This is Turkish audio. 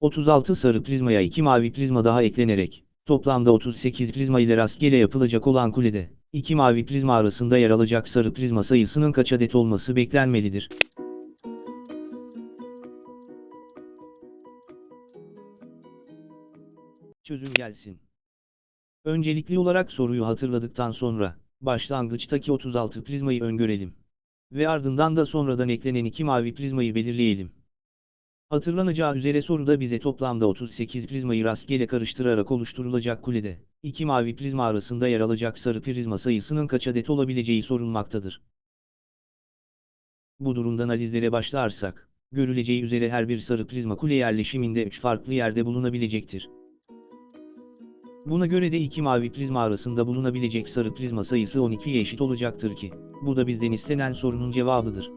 36 sarı prizmaya 2 mavi prizma daha eklenerek, toplamda 38 prizma ile rastgele yapılacak olan kulede, 2 mavi prizma arasında yer alacak sarı prizma sayısının kaç adet olması beklenmelidir? Çözüm gelsin. Öncelikli olarak soruyu hatırladıktan sonra, başlangıçtaki 36 prizmayı öngörelim. Ve ardından da sonradan eklenen 2 mavi prizmayı belirleyelim. Hatırlanacağı üzere soruda bize toplamda 38 prizmayı rastgele karıştırarak oluşturulacak kulede, iki mavi prizma arasında yer alacak sarı prizma sayısının kaç adet olabileceği sorulmaktadır. Bu durumda analizlere başlarsak, görüleceği üzere her bir sarı prizma kule yerleşiminde 3 farklı yerde bulunabilecektir. Buna göre de iki mavi prizma arasında bulunabilecek sarı prizma sayısı 12'ye eşit olacaktır ki, bu da bizden istenen sorunun cevabıdır.